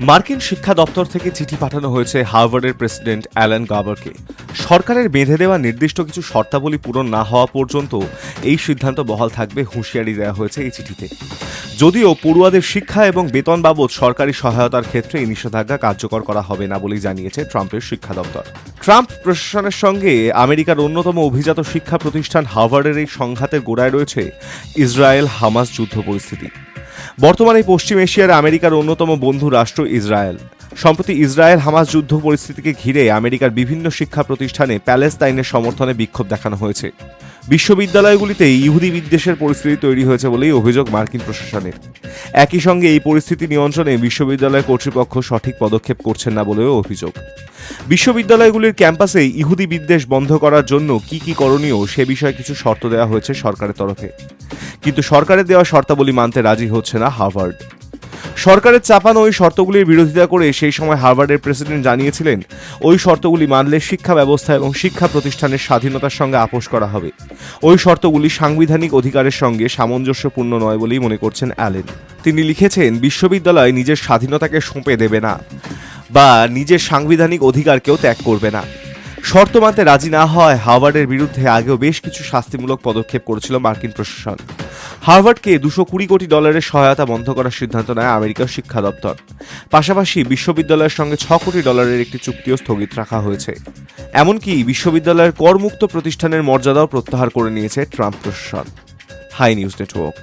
মার্কিন শিক্ষা দপ্তর থেকে চিঠি পাঠানো হয়েছে হার্ভার্ডের প্রেসিডেন্ট অ্যালান গাবারকে। সরকারের বেঁধে দেওয়া নির্দিষ্ট কিছু শর্তাবলী পূরণ না হওয়া পর্যন্ত এই সিদ্ধান্ত বহাল থাকবে, হুঁশিয়ারি দেওয়া হয়েছে এই চিঠিতে। যদিও পড়ুয়াদের শিক্ষা এবং বেতন বাবদ সরকারি সহায়তার ক্ষেত্রে এই নিষেধাজ্ঞা কার্যকর করা হবে না বলেই জানিয়েছে ট্রাম্পের শিক্ষা দপ্তর। ট্রাম্প প্রশাসনের সঙ্গে আমেরিকার অন্যতম অভিজাত শিক্ষা প্রতিষ্ঠান হার্ভার্ডের এই সংঘাতের গোড়ায় রয়েছে ইসরায়েল হামাস যুদ্ধ পরিস্থিতি। বর্তমানে পশ্চিম এশিয়ার আমেরিকার অন্যতম বন্ধু রাষ্ট্র ইসরায়েল। সম্প্রতি ইসরায়েল হামাস যুদ্ধ পরিস্থিতিকে ঘিরে আমেরিকার বিভিন্ন শিক্ষা প্রতিষ্ঠানে প্যালেস্তাইনের সমর্থনে বিক্ষোভ দেখানো হয়েছে। বিশ্ববিদ্যালয়গুলিতে ইহুদি বিদ্বেষের পরিস্থিতি তৈরি হয়েছে বলেই অভিযোগ মার্কিন প্রশাসনের। একই সঙ্গে এই পরিস্থিতি নিয়ন্ত্রণে বিশ্ববিদ্যালয় কর্তৃপক্ষ সঠিক পদক্ষেপ করছেন না বলেও অভিযোগ। বিশ্ববিদ্যালয়গুলির ক্যাম্পাসে ইহুদি বিদ্বেষ বন্ধ করার জন্য কি কি করণীয় সে বিষয়ে কিছু শর্ত দেওয়া হয়েছে সরকারের তরফে। কিন্তু সরকারের দেওয়া শর্তাবলী মানতে রাজি হচ্ছে না হার্ভার্ড। সরকারের চাপানো ওই শর্তগুলির বিরোধিতা করে সেই সময় হার্ভার্ডের প্রেসিডেন্ট জানিয়েছিলেন, ওই শর্তগুলি মানলে শিক্ষা ব্যবস্থা এবং শিক্ষা প্রতিষ্ঠানের স্বাধীনতার সঙ্গে আপোষ করা হবে। ওই শর্তগুলি সাংবিধানিক অধিকারের সঙ্গে সামঞ্জস্যপূর্ণ নয় বলেই মনে করছেন অ্যালেন। তিনি লিখেছেন, বিশ্ববিদ্যালয় নিজের স্বাধীনতাকে সঁপে দেবে না বা নিজের সাংবিধানিক অধিকারকেও ত্যাগ করবে না। শর্ত মানতে রাজি না হয়, হার্ভার্ডের বিরুদ্ধে আগেও বেশ কিছু শাস্তিমূলক পদক্ষেপ করেছিল মার্কিন প্রশাসন। হার্ভার্ডকে দুশো কুড়ি কোটি ডলারের সহায়তা বন্ধ করার সিদ্ধান্ত নেয় আমেরিকার শিক্ষা দপ্তর। পাশাপাশি বিশ্ববিদ্যালয়ের সঙ্গে ছ কোটি ডলারের একটি চুক্তিও স্থগিত রাখা হয়েছে। এমনকি বিশ্ববিদ্যালয়ের করমুক্ত প্রতিষ্ঠানের মর্যাদাও প্রত্যাহার করে নিয়েছে ট্রাম্প প্রশাসন। Hi news network.